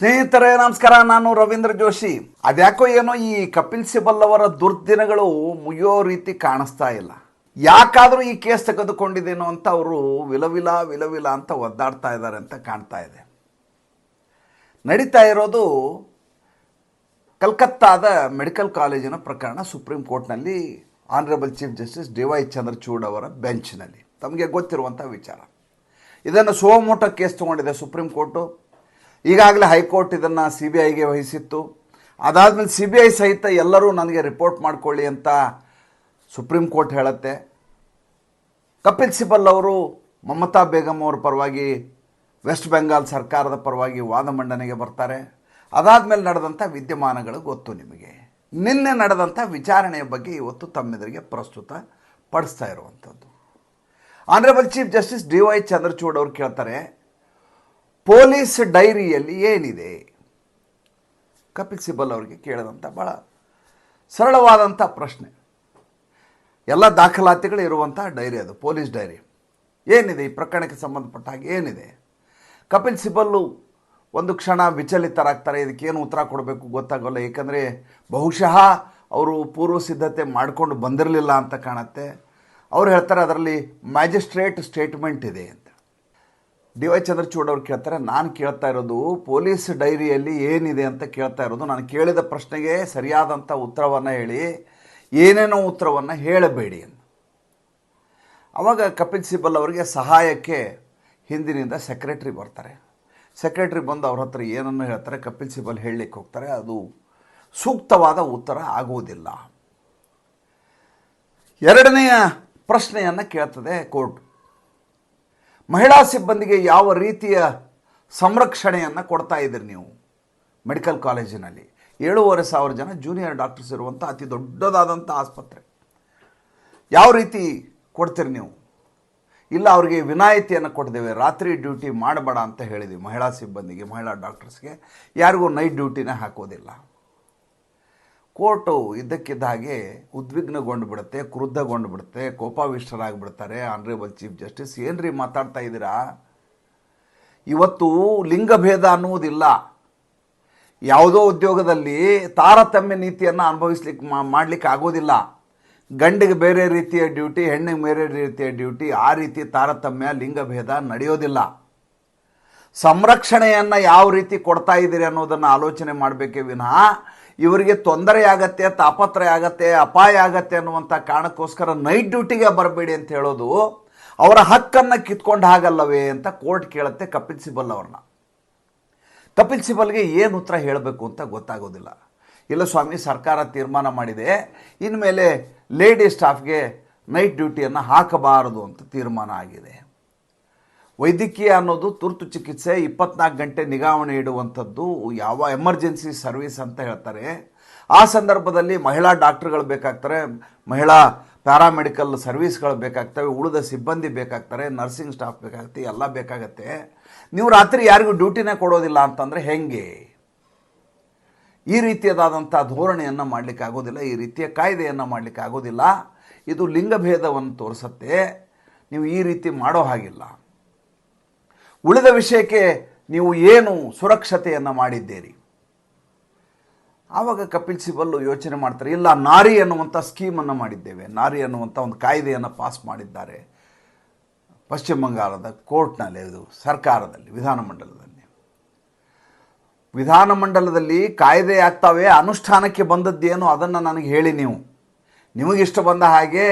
ಸ್ನೇಹಿತರೇ, ನಮಸ್ಕಾರ. ನಾನು ರವೀಂದ್ರ ಜೋಶಿ. ಅದ್ಯಾಕೋ ಏನೋ ಈ ಕಪಿಲ್ ಸಿಬಲ್ ಅವರ ದುರ್ದಿನಗಳು ಮುಗಿಯೋ ರೀತಿ ಕಾಣಿಸ್ತಾ ಇಲ್ಲ. ಯಾಕಾದರೂ ಈ ಕೇಸ್ ತೆಗೆದುಕೊಂಡಿದ್ದೇನೋ ಅಂತ ಅವರು ವಿಲವಿಲ ವಿಲವಿಲ ಅಂತ ಒದ್ದಾಡ್ತಾ ಇದ್ದಾರೆ ಅಂತ ಕಾಣ್ತಾ ಇದೆ. ನಡೀತಾ ಇರೋದು ಕಲ್ಕತ್ತಾದ ಮೆಡಿಕಲ್ ಕಾಲೇಜಿನ ಪ್ರಕರಣ ಸುಪ್ರೀಂ ಕೋರ್ಟ್ನಲ್ಲಿ honourable chief justice D Y Chandrachud ಅವರ ಬೆಂಚ್ನಲ್ಲಿ. ತಮಗೆ ಗೊತ್ತಿರುವಂಥ ವಿಚಾರ. ಇದನ್ನು ಸೋಮೋಟ ಕೇಸ್ ತೊಗೊಂಡಿದೆ ಸುಪ್ರೀಂ ಕೋರ್ಟು. ಈಗಾಗಲೇ ಹೈಕೋರ್ಟ್ ಇದನ್ನು ಸಿ ಬಿ ಐಗೆ ವಹಿಸಿತ್ತು. ಅದಾದಮೇಲೆ ಸಿ ಬಿ ಐ ಸಹಿತ ಎಲ್ಲರೂ ನನಗೆ ರಿಪೋರ್ಟ್ ಮಾಡಿಕೊಳ್ಳಿ ಅಂತ ಸುಪ್ರೀಂ ಕೋರ್ಟ್ ಹೇಳುತ್ತೆ. ಕಪಿಲ್ ಸಿಬಲ್ ಅವರು ಮಮತಾ ಬೇಗಂ ಅವರ ಪರವಾಗಿ ವೆಸ್ಟ್ ಬೆಂಗಾಲ್ ಸರ್ಕಾರದ ಪರವಾಗಿ ವಾದ ಮಂಡನೆಗೆ ಬರ್ತಾರೆ. ಅದಾದಮೇಲೆ ನಡೆದಂಥ ವಿದ್ಯಮಾನಗಳು ಗೊತ್ತು ನಿಮಗೆ. ನಿನ್ನೆ ನಡೆದಂಥ ವಿಚಾರಣೆಯ ಬಗ್ಗೆ ಇವತ್ತು ತಮ್ಮೆದುರಿಗೆ ಪ್ರಸ್ತುತ ಪಡಿಸ್ತಾ ಇರುವಂಥದ್ದು honourable chief justice D Y Chandrachud ಅವರು ಕೇಳ್ತಾರೆ ಪೊಲೀಸ್ ಡೈರಿಯಲ್ಲಿ ಏನಿದೆ? ಕಪಿಲ್ ಸಿಬಲ್ ಅವರಿಗೆ ಕೇಳಿದಂಥ ಭಾಳ ಸರಳವಾದಂಥ ಪ್ರಶ್ನೆ. ಎಲ್ಲ ದಾಖಲಾತಿಗಳು ಇರುವಂಥ ಡೈರಿ ಅದು, ಪೊಲೀಸ್ ಡೈರಿ. ಏನಿದೆ ಈ ಪ್ರಕರಣಕ್ಕೆ ಸಂಬಂಧಪಟ್ಟ ಹಾಗೆ ಏನಿದೆ? ಕಪಿಲ್ ಸಿಬ್ಬಲ್ಲು ಒಂದು ಕ್ಷಣ ವಿಚಲಿತರಾಗ್ತಾರೆ ಇದಕ್ಕೇನು ಉತ್ತರ ಕೊಡಬೇಕು ಗೊತ್ತಾಗೋಲ್ಲ, ಏಕೆಂದರೆ ಬಹುಶಃ ಅವರು ಪೂರ್ವ ಸಿದ್ಧತೆ ಮಾಡಿಕೊಂಡು ಬಂದಿರಲಿಲ್ಲ ಅಂತ ಕಾಣುತ್ತೆ. ಅವ್ರು ಹೇಳ್ತಾರೆ, ಅದರಲ್ಲಿ ಮ್ಯಾಜಿಸ್ಟ್ರೇಟ್ ಸ್ಟೇಟ್ಮೆಂಟ್ ಇದೆ ಅಂತ. ಡಿ ವೈ ಚಂದ್ರಚೂಡ್ ಅವ್ರು ಕೇಳ್ತಾರೆ, ನಾನು ಕೇಳ್ತಾ ಇರೋದು ಪೊಲೀಸ್ ಡೈರಿಯಲ್ಲಿ ಏನಿದೆ ಅಂತ ಕೇಳ್ತಾ ಇರೋದು, ನಾನು ಕೇಳಿದ ಪ್ರಶ್ನೆಗೆ ಸರಿಯಾದಂಥ ಉತ್ತರವನ್ನು ಹೇಳಿ, ಏನೇನೋ ಉತ್ತರವನ್ನು ಹೇಳಬೇಡಿ ಅಂತ. ಅವಾಗ ಕಪಿಲ್ ಸಿಬಲ್ ಅವರಿಗೆ ಸಹಾಯಕ್ಕೆ ಹಿಂದಿನಿಂದ ಸೆಕ್ರೆಟ್ರಿ ಬರ್ತಾರೆ. ಸೆಕ್ರೆಟ್ರಿ ಬಂದು ಅವ್ರ ಹತ್ರ ಏನನ್ನು ಹೇಳ್ತಾರೆ, ಕಪಿಲ್ ಸಿಬಲ್ ಹೇಳಲಿಕ್ಕೆ ಹೋಗ್ತಾರೆ, ಅದು ಸೂಕ್ತವಾದ ಉತ್ತರ ಆಗುವುದಿಲ್ಲ. ಎರಡನೆಯ ಪ್ರಶ್ನೆಯನ್ನು ಕೇಳ್ತದೆ ಕೋರ್ಟ್. ಮಹಿಳಾ ಸಿಬ್ಬಂದಿಗೆ ಯಾವ ರೀತಿಯ ಸಂರಕ್ಷಣೆಯನ್ನು ಕೊಡ್ತಾ ಇದ್ದೀರಿ ನೀವು ಮೆಡಿಕಲ್ ಕಾಲೇಜಿನಲ್ಲಿ? ಏಳೂವರೆ ಸಾವಿರ ಜನ ಜೂನಿಯರ್ ಡಾಕ್ಟರ್ಸ್ ಇರುವಂಥ ಅತಿ ದೊಡ್ಡದಾದಂಥ ಆಸ್ಪತ್ರೆ. ಯಾವ ರೀತಿ ಕೊಡ್ತೀರಿ ನೀವು? ಇಲ್ಲ ಅವರಿಗೆ ವಿನಾಯಿತಿಯನ್ನು ಕೊಟ್ಟಿದ್ದೇವೆ ರಾತ್ರಿ ಡ್ಯೂಟಿ ಮಾಡಬೇಡ ಅಂತ ಹೇಳಿದ್ವಿ ಮಹಿಳಾ ಸಿಬ್ಬಂದಿಗೆ, ಮಹಿಳಾ ಡಾಕ್ಟರ್ಸ್ಗೆ. ಯಾರಿಗೂ ನೈಟ್ ಡ್ಯೂಟಿನೇ ಹಾಕೋದಿಲ್ಲ. ಕೋರ್ಟು ಇದ್ದಕ್ಕಿದ್ದ ಹಾಗೆ ಉದ್ವಿಗ್ನಗೊಂಡು ಬಿಡುತ್ತೆ ಕ್ರುದ್ಧಗೊಂಡು ಬಿಡುತ್ತೆ ಕೋಪಾವಿಷ್ಟರಾಗಿಬಿಡ್ತಾರೆ. ಆನರೇಬಲ್ ಚೀಫ್ ಜಸ್ಟಿಸ್ ಏನ್ರಿ ಮಾತಾಡ್ತಾ ಇದ್ದೀರಾ? ಇವತ್ತು ಲಿಂಗಭೇದ ಅನ್ನುವುದಿಲ್ಲ. ಯಾವುದೋ ಉದ್ಯೋಗದಲ್ಲಿ ತಾರತಮ್ಯ ನೀತಿಯನ್ನು ಅನುಭವಿಸ್ಲಿಕ್ಕೆ ಮಾಡಲಿಕ್ಕೆ ಆಗೋದಿಲ್ಲ ಗಂಡಿಗೆ ಬೇರೆ ರೀತಿಯ ಡ್ಯೂಟಿ, ಹೆಣ್ಣಿಗೆ ಬೇರೆ ರೀತಿಯ ಡ್ಯೂಟಿ, ಆ ರೀತಿ ತಾರತಮ್ಯ, ಲಿಂಗಭೇದ ನಡೆಯೋದಿಲ್ಲ. ಸಂರಕ್ಷಣೆಯನ್ನು ಯಾವ ರೀತಿ ಕೊಡ್ತಾ ಇದ್ದೀರಿ ಅನ್ನೋದನ್ನು ಆಲೋಚನೆ ಮಾಡಬೇಕೇ ವಿನಃ ಇವರಿಗೆ ತೊಂದರೆ ಆಗತ್ತೆ, ತಾಪತ್ರಯ ಆಗತ್ತೆ, ಅಪಾಯ ಆಗತ್ತೆ ಅನ್ನುವಂಥ ಕಾರಣಕ್ಕೋಸ್ಕರ ನೈಟ್ ಡ್ಯೂಟಿಗೆ ಬರಬೇಡಿ ಅಂತ ಹೇಳೋದು ಅವರ ಹಕ್ಕನ್ನು ಕಿತ್ಕೊಂಡು ಹಾಗಲ್ಲವೇ ಅಂತ ಕೋರ್ಟ್ ಕೇಳುತ್ತೆ ಕಪಿಲ್ ಸಿಬಲ್ ಅವ್ರನ್ನ. ಕಪಿಲ್ ಸಿಬಲ್ಗೆ ಏನು ಉತ್ತರ ಹೇಳಬೇಕು ಅಂತ ಗೊತ್ತಾಗೋದಿಲ್ಲ. ಇಲ್ಲ ಸ್ವಾಮಿ, ಸರ್ಕಾರ ತೀರ್ಮಾನ ಮಾಡಿದೆ, ಇನ್ಮೇಲೆ ಲೇಡಿ ಸ್ಟಾಫ್ಗೆ ನೈಟ್ ಡ್ಯೂಟಿಯನ್ನು ಹಾಕಬಾರದು ಅಂತ ತೀರ್ಮಾನ ಆಗಿದೆ. ವೈದ್ಯಕೀಯ ಅನ್ನೋದು ತುರ್ತು ಚಿಕಿತ್ಸೆ, ಇಪ್ಪತ್ನಾಲ್ಕು ಗಂಟೆ ನಿಗಾವಣೆ ಇಡುವಂಥದ್ದು ಯಾವ ಎಮರ್ಜೆನ್ಸಿ ಸರ್ವಿಸ್ ಅಂತ ಹೇಳ್ತಾರೆ. ಆ ಸಂದರ್ಭದಲ್ಲಿ ಮಹಿಳಾ ಡಾಕ್ಟ್ರುಗಳು ಬೇಕಾಗ್ತಾರೆ, ಮಹಿಳಾ ಪ್ಯಾರಾಮೆಡಿಕಲ್ ಸರ್ವಿಸ್ಗಳು ಬೇಕಾಗ್ತವೆ, ಉಳಿದ ಸಿಬ್ಬಂದಿ ಬೇಕಾಗ್ತಾರೆ, ನರ್ಸಿಂಗ್ ಸ್ಟಾಫ್ ಬೇಕಾಗುತ್ತೆ, ಎಲ್ಲ ಬೇಕಾಗತ್ತೆ. ನೀವು ರಾತ್ರಿ ಯಾರಿಗೂ ಡ್ಯೂಟಿನೇ ಕೊಡೋದಿಲ್ಲ ಅಂತಂದರೆ ಹೆಂಗೆ? ಈ ರೀತಿಯದಾದಂಥ ಧೋರಣೆಯನ್ನು ಮಾಡಲಿಕ್ಕೆ ಆಗೋದಿಲ್ಲ, ಈ ರೀತಿಯ ಕಾಯ್ದೆಯನ್ನು ಮಾಡಲಿಕ್ಕೆ ಆಗೋದಿಲ್ಲ. ಇದು ಲಿಂಗಭೇದವನ್ನು ತೋರಿಸುತ್ತೆ. ನೀವು ಈ ರೀತಿ ಮಾಡೋ ಹಾಗಿಲ್ಲ. ಉಳಿದ ವಿಷಯಕ್ಕೆ ನೀವು ಏನು ಸುರಕ್ಷತೆಯನ್ನು ಮಾಡಿದ್ದೀರಿ? ಆವಾಗ ಕಪಿಲ್ ಸಿಬಲ್ಲು ಯೋಚನೆ ಮಾಡ್ತಾರೆ, ಇಲ್ಲ, ನಾರಿ ಅನ್ನುವಂಥ ಸ್ಕೀಮನ್ನು ಮಾಡಿದ್ದೇವೆ. ನಾರಿ ಅನ್ನುವಂಥ ಒಂದು ಕಾಯ್ದೆಯನ್ನು ಪಾಸ್ ಮಾಡಿದ್ದಾರೆ. ಪಶ್ಚಿಮ ಬಂಗಾಳದ ಕೋರ್ಟ್ನಲ್ಲಿ ಇದು ಸರ್ಕಾರದಲ್ಲಿ ವಿಧಾನಮಂಡಲದಲ್ಲಿ ವಿಧಾನಮಂಡಲದಲ್ಲಿ ಕಾಯ್ದೆ ಆಗ್ತಾವೆ, ಅನುಷ್ಠಾನಕ್ಕೆ ಬಂದದ್ದೇನು, ಅದನ್ನು ನನಗೆ ಹೇಳಿ ನೀವು. ನಿಮಗಿಷ್ಟ ಬಂದ ಹಾಗೆ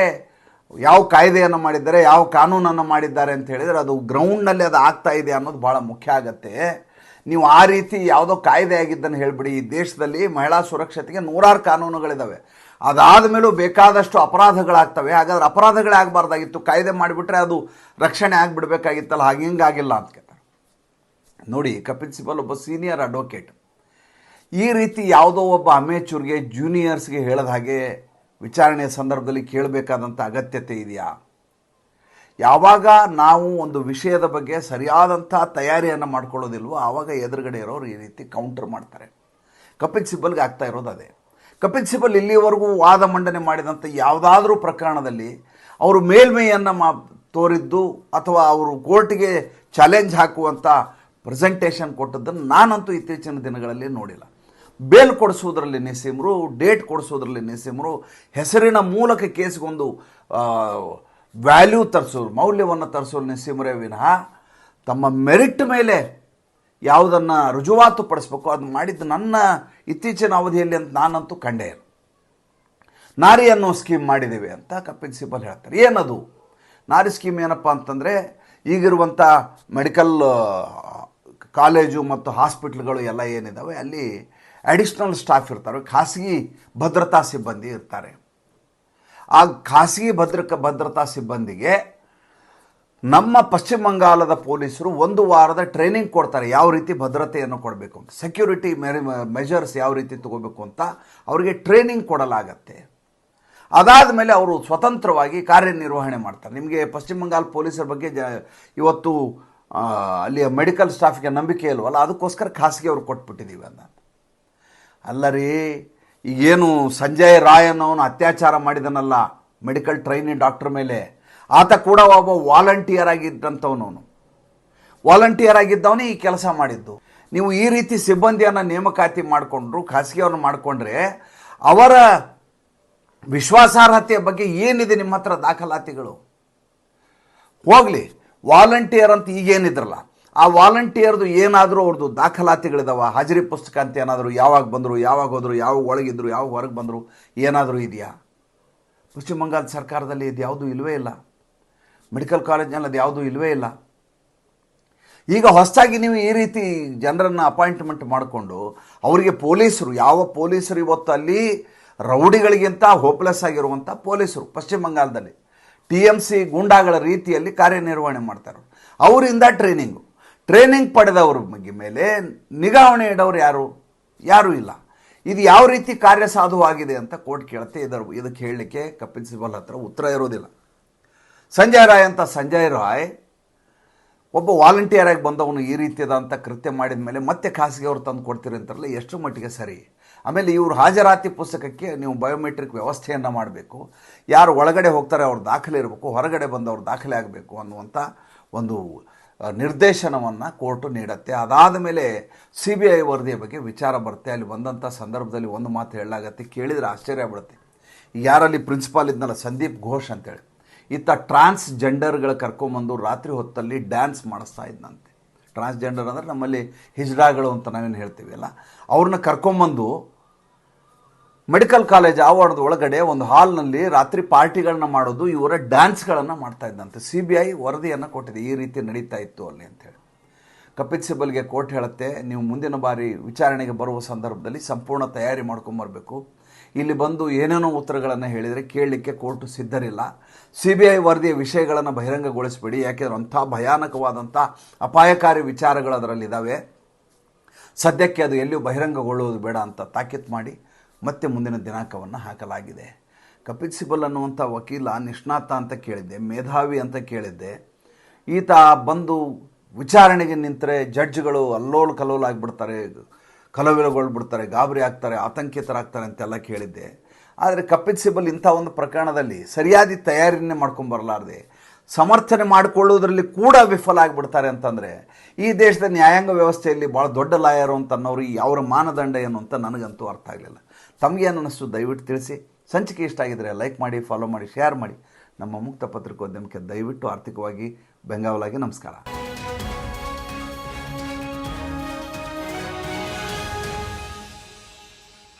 ಯಾವ ಕಾಯ್ದೆಯನ್ನು ಮಾಡಿದ್ದಾರೆ, ಯಾವ ಕಾನೂನನ್ನು ಮಾಡಿದ್ದಾರೆ ಅಂತ ಹೇಳಿದರೆ ಅದು ಗ್ರೌಂಡ್ನಲ್ಲಿ ಅದು ಆಗ್ತಾ ಇದೆ ಅನ್ನೋದು ಭಾಳ ಮುಖ್ಯ ಆಗತ್ತೆ. ನೀವು ಆ ರೀತಿ ಯಾವುದೋ ಕಾಯ್ದೆ ಆಗಿದ್ದನ್ನು ಹೇಳಿಬಿಡಿ. ಈ ದೇಶದಲ್ಲಿ ಮಹಿಳಾ ಸುರಕ್ಷತೆಗೆ ನೂರಾರು ಕಾನೂನುಗಳಿದ್ದಾವೆ ಅದಾದ ಮೇಲೂ ಬೇಕಾದಷ್ಟು ಅಪರಾಧಗಳಾಗ್ತವೆ. ಹಾಗಾದ್ರೆ ಅಪರಾಧಗಳೇ ಆಗಬಾರ್ದಾಗಿತ್ತು ಕಾಯ್ದೆ ಮಾಡಿಬಿಟ್ರೆ ಅದು ರಕ್ಷಣೆ ಆಗಿಬಿಡ್ಬೇಕಾಗಿತ್ತಲ್ಲ. ಹಾಗೆ ಹಿಂಗಾಗಿಲ್ಲ ಅಂತ ಕೇಳ್ತಾರೆ. ನೋಡಿ, ಕಪಿಲ್ ಸಿಬಲ್ ಒಬ್ಬ ಸೀನಿಯರ್ ಅಡ್ವೊಕೇಟ್ ಈ ರೀತಿ ಯಾವುದೋ ಒಬ್ಬ ಅಮೇಚೂರ್ಗೆ ಜೂನಿಯರ್ಸ್ಗೆ ಹೇಳಿದ ಹಾಗೆ ವಿಚಾರಣೆಯ ಸಂದರ್ಭದಲ್ಲಿ ಕೇಳಬೇಕಾದಂಥ ಅಗತ್ಯತೆ ಇದೆಯಾ? ಯಾವಾಗ ನಾವು ಒಂದು ವಿಷಯದ ಬಗ್ಗೆ ಸರಿಯಾದಂಥ ತಯಾರಿಯನ್ನು ಮಾಡ್ಕೊಳ್ಳೋದಿಲ್ವೋ, ಆವಾಗ ಎದುರುಗಡೆ ಇರೋರು ಈ ರೀತಿ ಕೌಂಟರ್ ಮಾಡ್ತಾರೆ. ಕಪಿಲ್ ಸಿಬ್ಬಲ್ಗೆ ಆಗ್ತಾ ಇರೋದು ಅದೇ. ಕಪಿಲ್ ಸಿಬಲ್ ಇಲ್ಲಿವರೆಗೂ ವಾದ ಮಂಡನೆ ಮಾಡಿದಂಥ ಯಾವುದಾದ್ರೂ ಪ್ರಕರಣದಲ್ಲಿ ಅವರು ಮೇಲ್ಮೆಯನ್ನು ಮಾ ತೋರಿದ್ದು ಅಥವಾ ಅವರು ಕೋರ್ಟ್ಗೆ ಚಾಲೆಂಜ್ ಹಾಕುವಂಥ ಪ್ರೆಸೆಂಟೇಷನ್ ಕೊಟ್ಟದ್ದನ್ನು ನಾನಂತೂ ಇತ್ತೀಚಿನ ದಿನಗಳಲ್ಲಿ ನೋಡಿಲ್ಲ. ಬೇಲ್ ಕೊಡಿಸೋದ್ರಲ್ಲಿ ನೆಸೆಮರು, ಡೇಟ್ ಕೊಡಿಸೋದ್ರಲ್ಲಿ ನೆಸೆಮರು, ಹೆಸರಿನ ಮೂಲಕ ಕೇಸ್ಗೊಂದು ವ್ಯಾಲ್ಯೂ ತರಿಸೋರು, ಮೌಲ್ಯವನ್ನು ತರಿಸೋರು ನೆಸೆಮರೇ ವಿನಃ ತಮ್ಮ ಮೆರಿಟ್ ಮೇಲೆ ಯಾವುದನ್ನು ರುಜುವಾತು ಪಡಿಸ್ಬೇಕು ಅದು ಮಾಡಿದ್ದು ನನ್ನ ಇತ್ತೀಚಿನ ಅವಧಿಯಲ್ಲಿ ಅಂತ ನಾನಂತೂ ಕಂಡೆ. ನಾರಿ ಅನ್ನೋ ಸ್ಕೀಮ್ ಮಾಡಿದ್ದೇವೆ ಅಂತ ಕಪಿಲ್ ಸಿಬಲ್ ಹೇಳ್ತಾರೆ. ಏನದು? ನಾರಿ ಸ್ಕೀಮ್ ಏನಪ್ಪ ಅಂತಂದರೆ ಈಗಿರುವಂಥ ಮೆಡಿಕಲ್ ಕಾಲೇಜು ಮತ್ತು ಹಾಸ್ಪಿಟ್ಲ್ಗಳು ಎಲ್ಲ ಏನಿದ್ದಾವೆ ಅಲ್ಲಿ ಅಡಿಷ್ನಲ್ ಸ್ಟಾಫ್ ಇರ್ತಾರೆ, ಖಾಸಗಿ ಭದ್ರತಾ ಸಿಬ್ಬಂದಿ ಇರ್ತಾರೆ. ಆ ಖಾಸಗಿ ಭದ್ರಕ, ಭದ್ರತಾ ಸಿಬ್ಬಂದಿಗೆ ನಮ್ಮ ಪಶ್ಚಿಮ ಬಂಗಾಳದ ಪೊಲೀಸರು ಒಂದು ವಾರದ ಟ್ರೈನಿಂಗ್ ಕೊಡ್ತಾರೆ, ಯಾವ ರೀತಿ ಭದ್ರತೆಯನ್ನು ಕೊಡಬೇಕು ಅಂತ. ಸೆಕ್ಯೂರಿಟಿ ಮೆಜರ್ಸ್ ಯಾವ ರೀತಿ ತಗೋಬೇಕು ಅಂತ ಅವರಿಗೆ ಟ್ರೈನಿಂಗ್ ಕೊಡಲಾಗತ್ತೆ. ಅದಾದ ಮೇಲೆ ಅವರು ಸ್ವತಂತ್ರವಾಗಿ ಕಾರ್ಯನಿರ್ವಹಣೆ ಮಾಡ್ತಾರೆ. ನಿಮಗೆ ಪಶ್ಚಿಮ ಬಂಗಾಳ ಪೊಲೀಸರ ಬಗ್ಗೆ ಜ, ಇವತ್ತು ಅಲ್ಲಿಯ ಮೆಡಿಕಲ್ ಸ್ಟಾಫ್ಗೆ ನಂಬಿಕೆ ಇಲ್ವಲ್ಲ, ಅದಕ್ಕೋಸ್ಕರ ಖಾಸಗಿ ಅವರು ಕೊಟ್ಬಿಟ್ಟಿದ್ದೀವಿ ಅಂತ ಅಲ್ಲ ರೀ, ಈಗೇನು ಸಂಜಯ್ ರಾಯ್ ಅನ್ನೋನು ಅತ್ಯಾಚಾರ ಮಾಡಿದನಲ್ಲ ಮೆಡಿಕಲ್ ಟ್ರೈನಿ ಡಾಕ್ಟರ್ ಮೇಲೆ. ಆತ ಕೂಡ ಒಬ್ಬ ವಾಲಂಟಿಯರ್ ಆಗಿದ್ದಂಥವನವನು. ವಾಲಂಟಿಯರ್ ಆಗಿದ್ದವನೇ ಈ ಕೆಲಸ ಮಾಡಿದ್ದು. ನೀವು ಈ ರೀತಿ ಸಿಬ್ಬಂದಿಯನ್ನು ನೇಮಕಾತಿ ಮಾಡಿಕೊಂಡ್ರು, ಖಾಸಗಿಯವ್ರನ್ನ ಮಾಡಿಕೊಂಡ್ರೆ, ಅವರ ವಿಶ್ವಾಸಾರ್ಹತೆಯ ಬಗ್ಗೆ ಏನಿದೆ ನಿಮ್ಮ ಹತ್ರ ದಾಖಲಾತಿಗಳು? ಹೋಗಲಿ ವಾಲಂಟಿಯರ್ ಅಂತ ಈಗೇನಿದ್ರಲ್ಲ ಆ ವಾಲಂಟಿಯರ್ದು ಏನಾದರೂ ಅವ್ರದ್ದು ದಾಖಲಾತಿಗಳಿದಾವೆ? ಹಾಜರಿ ಪುಸ್ತಕ ಅಂತ ಏನಾದರೂ ಯಾವಾಗ ಬಂದರು, ಯಾವಾಗ ಹೋದರು, ಯಾವಾಗ ಒಳಗಿದ್ರು, ಯಾವಾಗ ಹೊರಗೆ ಬಂದರು, ಏನಾದರೂ ಇದೆಯಾ? ಪಶ್ಚಿಮ ಬಂಗಾಳ ಸರ್ಕಾರದಲ್ಲಿ ಇದು ಯಾವುದೂ ಇಲ್ಲವೇ ಇಲ್ಲ. ಮೆಡಿಕಲ್ ಕಾಲೇಜ್ನಲ್ಲಿ ಅದು ಯಾವುದೂ ಇಲ್ಲವೇ ಇಲ್ಲ. ಈಗ ಹೊಸದಾಗಿ ನೀವು ಈ ರೀತಿ ಜನರನ್ನು ಅಪಾಯಿಂಟ್ಮೆಂಟ್ ಮಾಡಿಕೊಂಡು ಅವರಿಗೆ ಪೊಲೀಸರು, ಯಾವ ಪೊಲೀಸರು ಇವತ್ತು ಅಲ್ಲಿ ರೌಡಿಗಳಿಗಿಂತ ಹೋಪ್ಲೆಸ್ ಆಗಿರುವಂಥ ಪೊಲೀಸರು ಪಶ್ಚಿಮ ಬಂಗಾಳದಲ್ಲಿ. ಟಿ ಎಂ ಸಿ ಗೂಂಡಾಗಳ ರೀತಿಯಲ್ಲಿ ಕಾರ್ಯನಿರ್ವಹಣೆ ಮಾಡ್ತಾರೆ ಅವರಿಂದ ಟ್ರೈನಿಂಗು. ಟ್ರೈನಿಂಗ್ ಪಡೆದವ್ರ ಬಗ್ಗೆ ಮೇಲೆ ನಿಗಾವಣೆ ಇಡೋರು ಯಾರು? ಯಾರೂ ಇಲ್ಲ. ಇದು ಯಾವ ರೀತಿ ಕಾರ್ಯಸಾಧುವಾಗಿದೆ ಅಂತ ಕೋರ್ಟ್ ಕೇಳುತ್ತೆ, ಇದರ ಇದಕ್ಕೆ ಹೇಳಲಿಕ್ಕೆ ಕಪಿಲ್ ಸಿಬಲ್ ಹತ್ರ ಉತ್ತರ ಇರೋದಿಲ್ಲ. ಸಂಜಯ್ ರಾಯ್ ಅಂತ ಸಂಜಯ್ ರಾಯ್ ಒಬ್ಬ ವಾಲಂಟಿಯರ್ ಆಗಿ ಬಂದವನು ಈ ರೀತಿಯಾದಂಥ ಕೃತ್ಯ ಮಾಡಿದ ಮೇಲೆ ಮತ್ತೆ ಖಾಸಗಿ ಅವ್ರು ತಂದು ಕೊಡ್ತೀರಿ ಅಂತಾರಲ್ಲ, ಎಷ್ಟು ಮಟ್ಟಿಗೆ ಸರಿ? ಆಮೇಲೆ ಇವರು ಹಾಜರಾತಿ ಪುಸ್ತಕಕ್ಕೆ ನೀವು ಬಯೋಮೆಟ್ರಿಕ್ ವ್ಯವಸ್ಥೆಯನ್ನು ಮಾಡಬೇಕು, ಯಾರು ಒಳಗಡೆ ಹೋಗ್ತಾರೆ ಅವ್ರ ದಾಖಲೆ ಇರಬೇಕು, ಹೊರಗಡೆ ಬಂದವ್ರ ದಾಖಲೆ ಆಗಬೇಕು ಅನ್ನುವಂಥ ಒಂದು ನಿರ್ದೇಶನವನ್ನು ಕೋರ್ಟು ನೀಡುತ್ತೆ. ಅದಾದ ಮೇಲೆ ಸಿ ಬಿ ಐ ವರದಿಯ ಬಗ್ಗೆ ವಿಚಾರ ಬರುತ್ತೆ. ಅಲ್ಲಿ ಬಂದಂಥ ಸಂದರ್ಭದಲ್ಲಿ ಒಂದು ಮಾತು ಹೇಳಲಾಗತ್ತೆ. ಕೇಳಿದರೆ ಆಶ್ಚರ್ಯ ಬಿಡುತ್ತೆ ಯಾರಲ್ಲಿ ಪ್ರಿನ್ಸಿಪಾಲ್ ಇದ್ನಲ್ಲ ಸಂದೀಪ್ ಘೋಷ್ ಅಂತೇಳಿ. ಈತ ಟ್ರಾನ್ಸ್ಜೆಂಡರ್ಗಳ ಕರ್ಕೊಂಬಂದು ರಾತ್ರಿ ಹೊತ್ತಲ್ಲಿ ಡ್ಯಾನ್ಸ್ ಮಾಡಿಸ್ತಾ ಇದ್ದಂತೆ ಟ್ರಾನ್ಸ್ಜೆಂಡರ್ ಅಂದರೆ ನಮ್ಮಲ್ಲಿ ಹಿಜ್ರಾಗಳು ಅಂತ ನಾವೇನು ಹೇಳ್ತೀವಿ ಅಲ್ಲ? ಅವ್ರನ್ನ ಕರ್ಕೊಂಬಂದು ಮೆಡಿಕಲ್ ಕಾಲೇಜ್ ಆವರಣದ ಒಳಗಡೆ ಒಂದು ಹಾಲ್ನಲ್ಲಿ ರಾತ್ರಿ ಪಾರ್ಟಿಗಳನ್ನ ಮಾಡೋದು, ಇವರ ಡ್ಯಾನ್ಸ್ಗಳನ್ನು ಮಾಡ್ತಾ ಇದ್ದಂತೆ. ಸಿ ಬಿ ಐ ವರದಿಯನ್ನು ಕೊಟ್ಟಿದೆ. ಈ ರೀತಿ ನಡೀತಾ ಇತ್ತು ಅಲ್ಲಿ ಅಂತೇಳಿ ಕಪಿಲ್ ಸಿಬಲ್ಗೆ ಕೋರ್ಟ್ ಹೇಳುತ್ತೆ, ನೀವು ಮುಂದಿನ ಬಾರಿ ವಿಚಾರಣೆಗೆ ಬರುವ ಸಂದರ್ಭದಲ್ಲಿ ಸಂಪೂರ್ಣ ತಯಾರಿ ಮಾಡ್ಕೊಂಬರ್ಬೇಕು ಇಲ್ಲಿ ಬಂದು ಏನೇನೋ ಉತ್ತರಗಳನ್ನು ಹೇಳಿದರೆ ಕೇಳಲಿಕ್ಕೆ ಕೋರ್ಟು ಸಿದ್ಧರಿಲ್ಲ. ಸಿ ಬಿ ಐ ವರದಿಯ ವಿಷಯಗಳನ್ನು ಬಹಿರಂಗಗೊಳಿಸಬೇಡಿ, ಯಾಕೆಂದ್ರೆ ಅಂಥ ಭಯಾನಕವಾದಂಥ ಅಪಾಯಕಾರಿ ವಿಚಾರಗಳು ಅದರಲ್ಲಿದ್ದಾವೆ ಸದ್ಯಕ್ಕೆ ಅದು ಎಲ್ಲಿಯೂ ಬಹಿರಂಗಗೊಳ್ಳುವುದು ಬೇಡ ಅಂತ ತಾಕೀತು ಮಾಡಿ. ಮತ್ತೆ ಮುಂದಿನ ದಿನಾಂಕವನ್ನು ಹಾಕಲಾಗಿದೆ. ಕಪಿಲ್ ಸಿಬಲ್ ಅನ್ನುವಂಥ ವಕೀಲ ನಿಷ್ಣಾತ ಅಂತ ಕೇಳಿದ್ದೆ, ಮೇಧಾವಿ ಅಂತ ಕೇಳಿದ್ದೆ. ಈತ ಬಂದು ವಿಚಾರಣೆಗೆ ನಿಂತರೆ ಜಡ್ಜ್ಗಳು ಅಲ್ಲೋಲು ಕಲೋಲಾಗ್ಬಿಡ್ತಾರೆ ಕಲವಿಲಗೊಳ್ಬಿಡ್ತಾರೆ ಗಾಬರಿ ಆಗ್ತಾರೆ, ಆತಂಕಿತರಾಗ್ತಾರೆ ಅಂತೆಲ್ಲ ಕೇಳಿದ್ದೆ. ಆದರೆ ಕಪಿಲ್ ಸಿಬಲ್ ಇಂಥ ಒಂದು ಪ್ರಕರಣದಲ್ಲಿ ಸರಿಯಾದ ತಯಾರಿನೇ ಮಾಡ್ಕೊಂಬರಲಾರ್ದೆ ಸಮರ್ಥನೆ ಮಾಡಿಕೊಳ್ಳುವುದರಲ್ಲಿ ಕೂಡ ವಿಫಲ ಆಗಿಬಿಡ್ತಾರೆ ಅಂತಂದರೆ, ಈ ದೇಶದ ನ್ಯಾಯಾಂಗ ವ್ಯವಸ್ಥೆಯಲ್ಲಿ ಭಾಳ ದೊಡ್ಡ ಲಾಯರು ಅಂತ ಅನ್ನೋರು ಅವರ ಮಾನದಂಡ ಏನು ಅಂತ ನನಗಂತೂ ಅರ್ಥ ಆಗಲಿಲ್ಲ. ತಮಗೇನು ಅನ್ನಿಸ್ತು ದಯವಿಟ್ಟು ತಿಳಿಸಿ. ಸಂಚಿಕೆ ಇಷ್ಟ ಆಗಿದರೆ ಲೈಕ್ ಮಾಡಿ, ಫಾಲೋ ಮಾಡಿ, ಶೇರ್ ಮಾಡಿ. ನಮ್ಮ ಮುಕ್ತ ಪತ್ರಿಕೋದ್ಯಮಕ್ಕೆ ದಯವಿಟ್ಟು ಆರ್ಥಿಕವಾಗಿ ಬೆಂಗಾವಲಾಗಿ ನಮಸ್ಕಾರ.